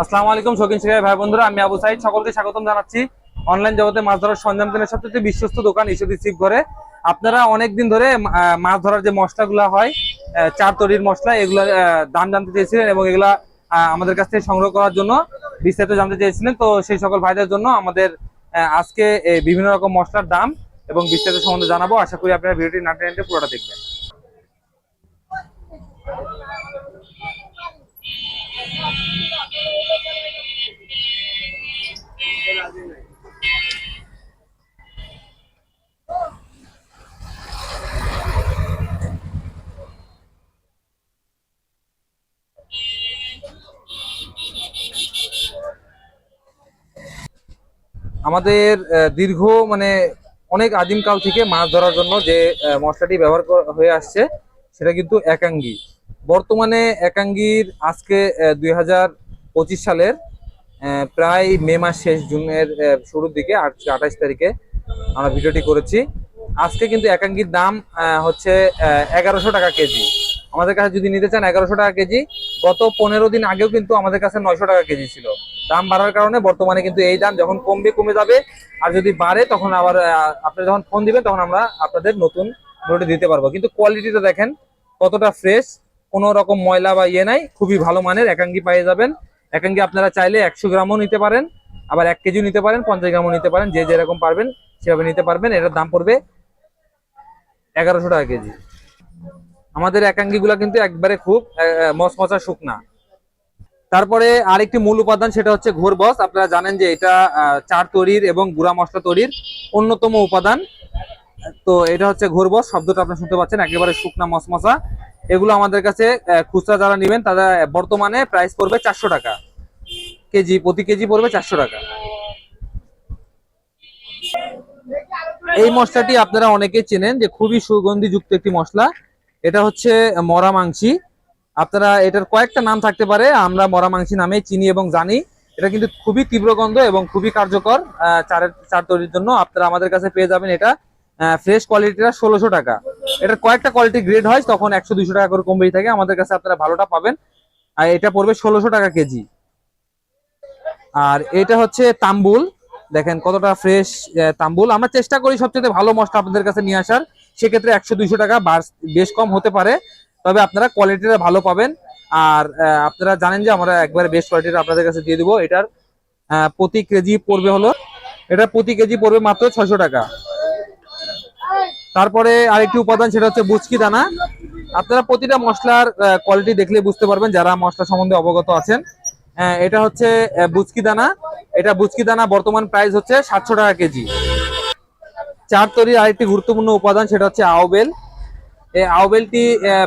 আসসালামু আলাইকুম, শৌখিন শিকারী ভাই। বন্ধুরা, আমি আবু সাইদ। সকলকে স্বাগতম জানাচ্ছি। অনলাইন জগতে মাছ ধরার সরঞ্জাম কেনার সবচেয়ে বিশ্বস্ত দোকান ইস্যু রিসিভ করে আপনারা অনেক দিন ধরে মাছ ধরার যে মশলাগুলো হয় চার তরির মশলা এগুলোর দাম জানতে চেয়েছিলেন এবং এগুলা আমাদের কাছ থেকে সংগ্রহ করার জন্য বিস্তারিত জানতে চেয়েছিলেন। তো সেই সকল ভাইদের জন্য আমাদের আজকে বিভিন্ন রকম মশলার দাম এবং বিস্তারিত সম্বন্ধে জানাব। আশা করি আপনারা ভিডিওটি নাটে পুরোটা দেখবেন। আমাদের দীর্ঘ মানে অনেক আদিমকাল থেকে মাছ ধরার জন্য যে মশলাটি ব্যবহার হয়ে আসছে, সেটা কিন্তু একাঙ্গি। বর্তমানে একাঙ্গির আজকে দুই হাজার পঁচিশ সালের প্রায় মে মাস শেষ, জুনের শুরুর দিকে আঠাশ তারিখে আমরা ভিডিওটি করেছি। আজকে কিন্তু একাঙ্গির দাম হচ্ছে এগারোশো টাকা কেজি। আমাদের কাছে যদি নিতে চান এগারোশো টাকা কেজি, গত পনেরো দিন আগেও কিন্তু আমাদের কাছে নয়শো টাকা কেজি ছিল। দাম বাড়ার কারণে বর্তমানে কিন্তু এই দাম যখন কমবে, কমে যাবে। আর যদি বাড়ে, তখন আবার আপনি যখন ফোন দিবেন, তখন আমরা আপনাদের নতুন নোটে দিতে পারব। কিন্তু কোয়ালিটিটা দেখেন, কতটা ফ্রেশ কোনো রকম ময়লা বা ইয়ে নাই, খুবই ভালো মানের, একাঙ্গি পেয়ে যাবেন। একাঙ্গি আপনারা চাইলে একশো গ্রামও নিতে পারেন, আবার এক কেজিও নিতে পারেন, পঞ্চাশ গ্রামও নিতে পারেন, যে যেরকম পারবেন, সেভাবে নিতে পারবেন। এটার দাম পড়বে এগারোশো টাকা কেজি। আমাদের একাঙ্গিগুলা কিন্তু একবারে খুব মচমচা শুকনা। তারপরে আরেকটি মূল উপাদান সেটা হচ্ছে ঘোর বস। আপনারা জানেন যে এটা চার তৈরির এবং গুড়া মশলা তৈরির অন্যতম উপাদান। তো এটা হচ্ছে ঘোর বস, শব্দটা আপনি শুনতে পাচ্ছেন, একেবারে শুকনা মশমশা। এগুলো আমাদের কাছে খুচরা যারা নেবেন, তারা বর্তমানে প্রাইস পড়বে চারশো টাকা। কেজি, প্রতি কেজি পড়বে চারশো টাকা। এই মশলাটি আপনারা অনেকেই চেনেন যে খুবই সুগন্ধিযুক্ত একটি মশলা। এটা হচ্ছে মরা মাংসি। আপনারা এটার কয়েকটা নাম থাকতে পারে, আমরা মরা মাংসি নামে চিনি এবং জানি। এটা কিন্তু খুবই তীব্র গন্ধ এবং খুবই কার্যকর চারের, চার তৈরির জন্য। আপনারা আমাদের কাছে পেয়ে যাবেন এটা ফ্রেশ কোয়ালিটিটা ষোলোশো টাকা। এটার কয়েকটা কোয়ালিটি গ্রেড হয়, তখন একশো দুইশো টাকা করে কমবেই থাকে। আমাদের কাছে আপনারা ভালোটা পাবেন। আর এটা পড়বে ষোলোশো টাকা কেজি। আর এটা হচ্ছে তাম্বুল। দেখেন কতটা ফ্রেশ তাম্বুল। আমরা চেষ্টা করি সবচেয়ে ভালো মশলা আপনাদের কাছে নিয়ে আসার। সেক্ষেত্রে একশো দুইশো টাকা বেশ কম হতে পারে। তবে আপনারা কোয়ালিটিটা ভালো পাবেন। আর আপনারা জানেন যে আমরা একবারে বেস্ট কোয়ালিটির আপনাদের কাছে দিয়ে দিব। এটার প্রতি কেজি পড়বে হলো, এটা প্রতি কেজি পড়বে মাত্র ছয়শো টাকা। তারপরে আরেকটি উপাদান, সেটা হচ্ছে বুচকি দানা। আপনারা প্রতিটা মশলার কোয়ালিটি দেখলে বুঝতে পারবেন যারা মশলা সম্বন্ধে অবগত আছেন। এটা হচ্ছে বুচকি দানা। এটা বুচকি দানা বর্তমান প্রাইস হচ্ছে সাতশো টাকা কেজি চার তৈরির আরেকটি গুরুত্বপূর্ণ উপাদান, সেটা হচ্ছে আওবেল এই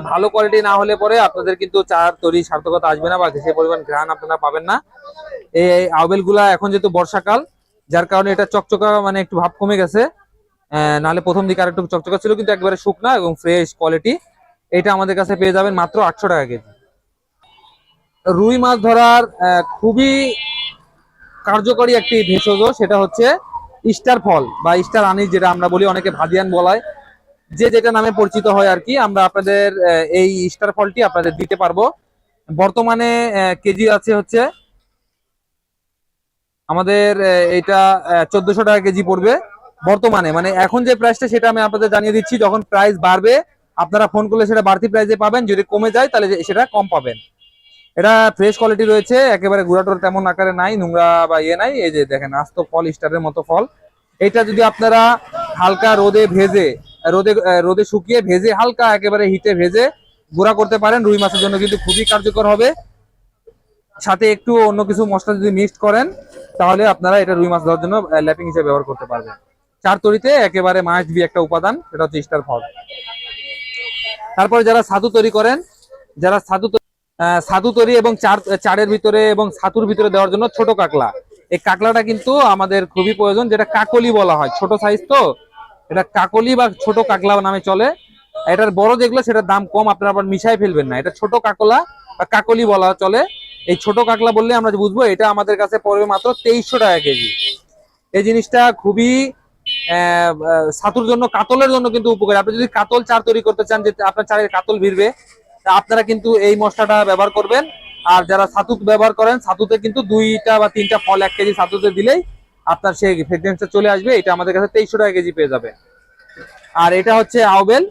ভালো কোয়ালিটি না হলে পরে আপনাদের কিন্তু চার তৈরি সার্থকতা আসবে না বা সে পরিমাণ ঘ্রাণ আপনারা পাবেন না। এই আওবেলগুলা এখন যেহেতু বর্ষাকাল, যার কারণে এটা চকচকা মানে একটু ভাব কমে গেছে। নাহলে প্রথম দিকে আর একটু চকচকা ছিল, কিন্তু একবারে শুকনা এবং ফ্রেশ কোয়ালিটি এটা আমাদের কাছে পেয়ে যাবেন মাত্র আটশো টাকা কেজি। রুই মাছ ধরার খুবই কার্যকরী একটি ভেষজ, সেটা হচ্ছে ইস্টার ফল বা ইস্টার আনিস, যেটা আমরা বলি, অনেকে ভাদিয়ান বলায়। যে যেটা নামে পরিচিত হয় আর কি, আমরা আপনাদের এই স্টার ফলটি আপনাদের দিতে পারব। বর্তমানে কেজি আছে হচ্ছে, আমাদের এটা চোদ্দশো টাকা কেজি পড়বে। বর্তমানে মানে এখন যে প্রাইসটা সেটা আমি আপনাদের জানিয়ে দিচ্ছি, যখন প্রাইস বাড়বে, আপনারা ফোন করলে সেটা বাড়তি প্রাইসে পাবেন। যদি কমে যায়, তাহলে সেটা কম পাবেন। এটা ফ্রেশ কোয়ালিটি রয়েছে, একেবারে গুড়াটোর তেমন আকারে নাই, নোংরা বা ইয়ে নাই। এই যে দেখেন, আস্ত ফল, স্টারের মতো ফল। এটা যদি আপনারা হালকা রোদে ভেজে রোদে রোদে শুকিয়ে ভেজে হালকা একেবারে হিটে ভেজে গুঁড়া করতে পারেন। রুই মাছের জন্য কিন্তু খুবই কার্যকর হবে। সাথে একটু অন্য কিছু মশলা যদি মিক্সড করেন তাহলে আপনারা এটা রুই মাছ ধরার জন্য ল্যাপিং হিসেবে ব্যবহার করতে পারবেন। চার তরিতে একেবারে মাছ বি একটা উপাদান সেটা হচ্ছে স্টার ফল। তারপরে যারা ছাতু তৈরি করেন যারা আহ, ছাতু তৈরি এবং চার চারের ভিতরে এবং সাতুর ভিতরে দেওয়ার জন্য ছোট কাকলা। এই কাকলাটা কিন্তু আমাদের খুবই প্রয়োজন যেটা কাকলি বলা হয়। ছোট সাইজ তো এটা কাকলি বা ছোট কাকলা নামে চলে। এটার বড় যেগুলো, সেটার দাম কম, আপনারা আবার মিশাই ফেলবেন না। এটা ছোট কাকলা বা কাকলি বলা চলে। এই ছোট কাকলা বললে আমরা বুঝব, এটা আমাদের কাছে পড়বে মাত্র তেইশশো টাকা কেজি। এই জিনিসটা খুবই ছাতুর জন্য, কাতলের জন্য কিন্তু উপকারী। আপনি যদি কাতল চার তৈরি করতে চান, যে আপনার চারের কাতল ভিড়বে আপনারা কিন্তু এই মশলাটা ব্যবহার করবেন। আর যারা ছাতুক ব্যবহার করেন ছাতুতে কিন্তু দুইটা বা তিনটা ফল এক কেজি ছাতুতে দিলেই আপনার সেই ফ্রেগনেন্সটা চলে আসবে, এটা আমাদের কাছে তেইশশো টাকা কেজি পেয়ে যাবে। আর এটা হচ্ছে আউবেল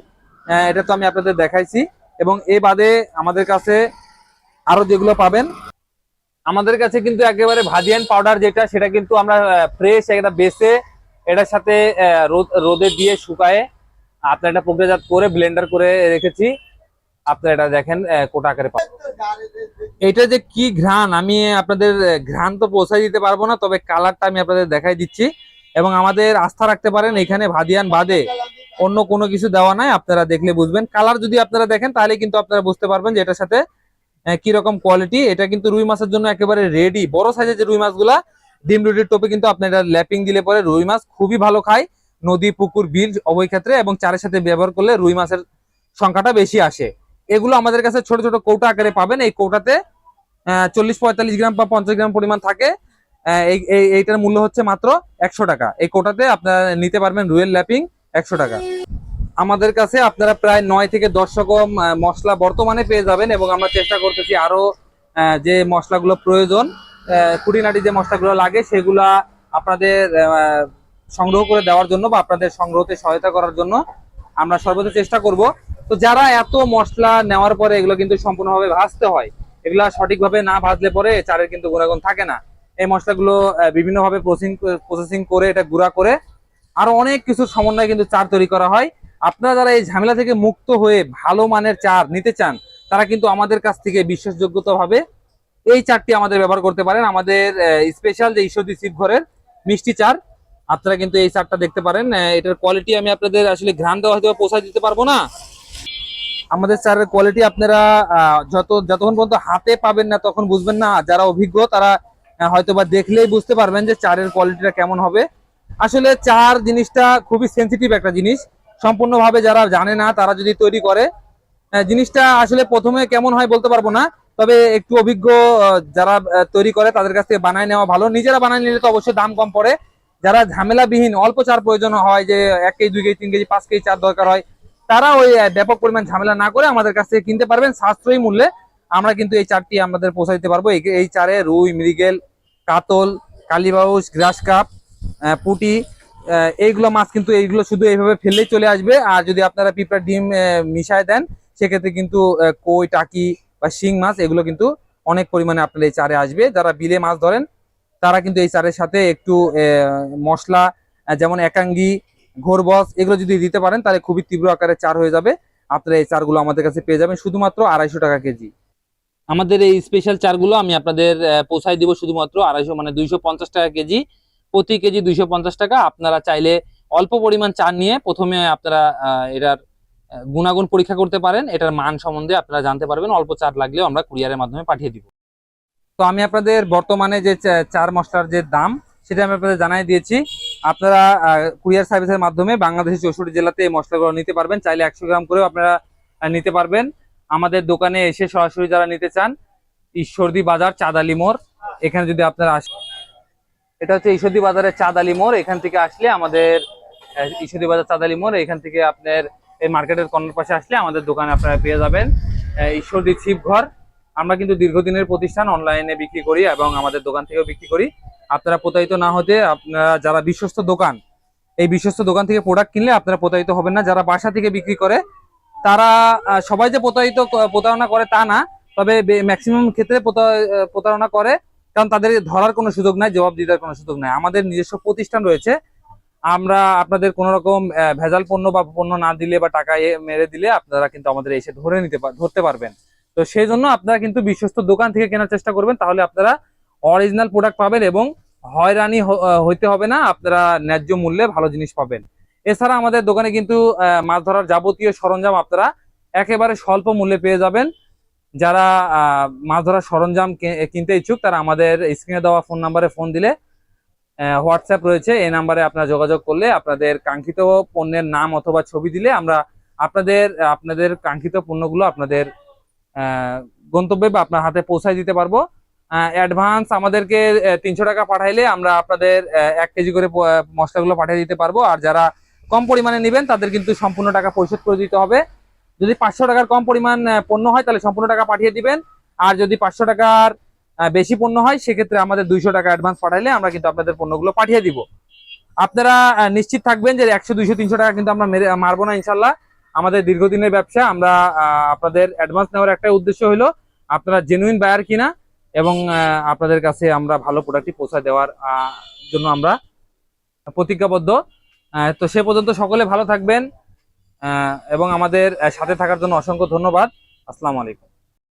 এটা তো আমি আপনাদের দেখাইছি। এবং এ বাদে আমাদের কাছে আরও যেগুলো পাবেন, আমাদের কাছে কিন্তু একেবারে ভাজিয়ান পাউডার যেটা, সেটা কিন্তু আমরা ফ্রেশ এটা বেসে এটার সাথে রোদ, রোদে দিয়ে শুকায়ে আপনার এটা প্রক্রিয়াজাত করে ব্লেন্ডার করে রেখেছি। আপনারা এটা দেখেন কোটা আকারে পাবেন। এটা যে কি ঘ্রাণ আমি আপনাদের ঘ্রাণ তো পৌঁছাই দিতে পারব না তবে কালারটা আমি আপনাদের দেখাই দিচ্ছি। এবং আমাদের আস্থা রাখতে পারেন এখানে ভাদিয়ান বাদে অন্য কোনো কিছু দেওয়া নাই আপনারা দেখলে বুঝবেন। কালার যদি আপনারা দেখেন তাহলে কিন্তু আপনারা বুঝতে পারবেন যে এটার সাথে আহ, কি রকম কোয়ালিটি এটা কিন্তু রুই মাছের জন্য একেবারে রেডি বড় সাইজের যে রুই মাছগুলা ডিম রুটির টোপে কিন্তু আপনি এটা ল্যাপিং দিলে পরে রুই মাছ খুবই ভালো খায়। নদী পুকুর বিল উভয় ক্ষেত্রে এবং চারের সাথে ব্যবহার করলে রুই মাছের সংখ্যাটা বেশি আসে। এগুলো আমাদের কাছে ছোট ছোট কৌটা আকারে পাবেন। এই কৌটাতে চল্লিশ পঁয়তাল্লিশ গ্রাম বা পঞ্চাশ গ্রাম পরিমাণ থাকে। এই এই- এইটার মূল্য হচ্ছে মাত্র একশো টাকা। এই কোটাতে আপনারা নিতে পারবেন রুয়েল ল্যাপিং একশো টাকা। আমাদের কাছে আপনারা প্রায় নয় থেকে দশ রকম মশলা বর্তমানে পেয়ে যাবেন এবং আমরা চেষ্টা করতেছি আরও যে মশলাগুলো প্রয়োজন আহ, খুঁটিনাটি যে মশলাগুলো লাগে সেগুলা আপনাদের সংগ্রহ করে দেওয়ার জন্য বা আপনাদের সংগ্রহতে সহায়তা করার জন্য আমরা সর্বোচ্চ চেষ্টা করব। তো যারা এত মশলা নেওয়ার পরে এগুলো কিন্তু সম্পূর্ণভাবে ভাজতে হয়, এগুলা সঠিকভাবে না ভাজলে পরে চারের কিন্তু গুণাগুণ থাকে না। এই মশলাগুলো বিভিন্নভাবে প্রসেসিং করে এটা গুঁড়া করে আরও অনেক কিছু সমন্বয়ে কিন্তু চার তৈরি করা হয়। আপনারা যারা এই ঝামেলা থেকে মুক্ত হয়ে ভালো মানের চার নিতে চান, তারা কিন্তু আমাদের কাছ থেকে বিশ্বাসযোগ্যতা ভাবে এই চারটি আমাদের ব্যবহার করতে পারেন। আমাদের স্পেশাল যে ঈশ্বরদী শিব ঘরের মিষ্টি চার, আপনারা কিন্তু এই চারটা দেখতে পারেন। এটার কোয়ালিটি আমি আপনাদের আসলে ঘ্রাণ দেওয়া হয়তো পৌঁছায় দিতে পারব না। আমাদের চারের কোয়ালিটি আপনারা যত, যতক্ষণ পর্যন্ত হাতে পাবেন না তখন বুঝবেন না। যারা অভিজ্ঞ, তারা হয়তো বা দেখলেই বুঝতে পারবেন যে চারের কোয়ালিটিটা কেমন হবে। আসলে চার জিনিসটা খুবই সেন্সিটিভ একটা জিনিস। সম্পূর্ণভাবে যারা জানে না, তারা যদি তৈরি করে জিনিসটা আসলে প্রথমে কেমন হয় বলতে পারব না। তবে একটু অভিজ্ঞ যারা তৈরি করে, তাদের কাছ থেকে বানায় নেওয়া ভালো। নিজেরা বানায় নিলে তো অবশ্যই দাম কম পড়ে। যারা ঝামেলাবিহীন, অল্প চার প্রয়োজন হয় যে, এক কেজি, দুই কেজি, তিন কেজি, পাঁচ কেজি চার দরকার হয় তারা ওই ব্যাপক পরিমাণ ঝামেলা না করে আমাদের কাছ থেকে কিনতে পারবেন সাশ্রয়ী মূল্যে। আমরা কিন্তু এই চারটি আমাদের পৌঁছে দিতে পারব। এই- চারে রুই, মৃগেল, কাতল, কালীবাউস, গ্রাস কাপ পুটি এইগুলো মাছ কিন্তু এইগুলো শুধু এইভাবে ফেললেই চলে আসবে। আর যদি আপনারা পিঁপড়ার ডিম মিশায় দেন, সেক্ষেত্রে কিন্তু কই, টাকি বা শিং মাছ এগুলো কিন্তু অনেক পরিমাণে আপনার এই চারে আসবে। যারা বিলে মাছ ধরেন, তারা কিন্তু এই চারের সাথে একটু মশলা যেমন একাঙ্গি ঘোরবস এগুলো যদি দিতে পারেন তাহলে খুবই তীব্র আকারে চার হয়ে যাবে। আপনারা এই চারগুলো আমাদের কাছে পেয়ে যাবেন শুধুমাত্র আড়াইশো টাকা কেজি। আমাদের এই স্পেশাল চারগুলো আমি আপনাদের পৌঁছায় দিব শুধুমাত্র আড়াইশো মানে দুইশো পঞ্চাশ টাকা কেজি। প্রতি কেজি দুইশো পঞ্চাশ টাকা। আপনারা চাইলে অল্প পরিমাণ চার নিয়ে প্রথমে আপনারা এটার গুণাগুণ পরীক্ষা করতে পারেন। এটার মান সম্বন্ধে আপনারা জানতে পারবেন। অল্প চার লাগলেও আমরা কুরিয়ারের মাধ্যমে পাঠিয়ে দিব। তো আমি আপনাদের বর্তমানে যে চার মশলার যে দাম সেটা আমি আপনাদের জানাই দিয়েছি। আপনারা কুরিয়ার সার্ভিসের মাধ্যমে বাংলাদেশের চৌষট্টি জেলাতে এই মশলাগুলো নিতে পারবেন। চাইলে একশো গ্রাম করেও আপনারা নিতে পারবেন। আমাদের দোকানে এসে সরাসরি যারা নিতে চান, ঈশ্বরদী বাজার, চাঁদালি মোড়, এখানে যদি আপনারা আসেন এটা হচ্ছে ঈশ্বরদী বাজারের চাঁদালি মোড়। এখান থেকে আসলে আমাদের ঈশ্বরদী বাজার চাঁদালি মোড়, এখান থেকে আপনার এই মার্কেটের কর্নার পাশে আসলে আমাদের দোকানে আপনারা পেয়ে যাবেন ঈশ্বরদী ছিপ ঘর আমরা কিন্তু দীর্ঘদিনের প্রতিষ্ঠান অনলাইনে বিক্রি করি এবং আমাদের দোকান থেকেও বিক্রি করি। আপনারা প্রতারিত না হতে আপনারা যারা বিশ্বস্ত দোকান, এই বিশ্বস্ত দোকান থেকে প্রোডাক্ট কিনলে আপনারা প্রতারিত হবেন না। যারা বাসা থেকে বিক্রি করে, তারা সবাই যে প্রতারিত, প্রতারণা করে তা না। তবে ম্যাক্সিমাম ক্ষেত্রে প্রতা- প্রতারণা করে, কারণ তাদের ধরার কোনো সুযোগ নাই, জবাব দিতে কোনো সুযোগ নাই। আমাদের নিজস্ব প্রতিষ্ঠান রয়েছে। আমরা আপনাদের কোনো রকম ভেজাল পণ্য বা পণ্য না দিলে বা টাকা মেরে দিলে আপনারা কিন্তু আমাদের এসে ধরে নিতে ধরতে পারবেন। তো সেই জন্য আপনারা কিন্তু বিশ্বস্ত দোকান থেকে কেনার চেষ্টা করবেন, তাহলে আপনারা অরিজিনাল প্রোডাক্ট পাবেন এবং হয়রানি হইতে হবে না, আপনারা ন্যায্য মূল্যে ভালো জিনিস পাবেন। এছাড়া আমাদের দোকানে কিন্তু মাছ ধরার যাবতীয় সরঞ্জাম আপনারা একেবারে স্বল্প মূল্যে পেয়ে যাবেন। যারা মাছ ধরার সরঞ্জাম কিনতে ইচ্ছুক, তারা আমাদের স্ক্রিনে দেওয়া ফোন নাম্বারে ফোন দিলে হোয়াটসঅ্যাপ রয়েছে, এই নাম্বারে আপনারা যোগাযোগ করলে আপনাদের কাঙ্ক্ষিত পণ্যের নাম অথবা ছবি দিলে আমরা আপনাদের আপনাদের কাঙ্ক্ষিত পণ্যগুলো আপনাদের গন্তব্যে বা আপনার হাতে পৌঁছায় দিতে পারব। অ্যাডভান্স আমাদেরকে তিনশো টাকা পাঠাইলে আমরা আপনাদের এক কেজি করে মশলাগুলো পাঠিয়ে দিতে পারব। আর যারা কম পরিমাণে নেবেন, তাদের কিন্তু সম্পূর্ণ টাকা পরিশোধ করে দিতে হবে। যদি পাঁচশো টাকার কম পরিমাণ পণ্য হয়, তাহলে সম্পূর্ণ টাকা পাঠিয়ে দিবেন। আর যদি পাঁচশো টাকার বেশি পণ্য হয়, সেক্ষেত্রে আমাদের দুইশো টাকা অ্যাডভান্স পাঠাইলে আমরা কিন্তু আপনাদের পণ্যগুলো পাঠিয়ে দিব। আপনারা নিশ্চিত থাকবেন যে একশো, দুইশো, তিনশো টাকা কিন্তু আমরা মেরে, মারবো না ইনশাল্লাহ আমাদের দীর্ঘদিনের ব্যবসা, আমরা আপনাদের অ্যাডভান্স নেওয়ার একটাই উদ্দেশ্য হলো, আপনারা জেনুইন বায়ার কিনা এবং আপনাদের কাছে আমরা ভালো প্রোডাক্টটি পৌঁছে দেওয়ার জন্য আমরা প্রতিজ্ঞাবদ্ধ। তো সে পর্যন্ত সকলে ভালো থাকবেন এবং আমাদের সাথে থাকার জন্য অসংখ্য ধন্যবাদ। আসসালামু আলাইকুম।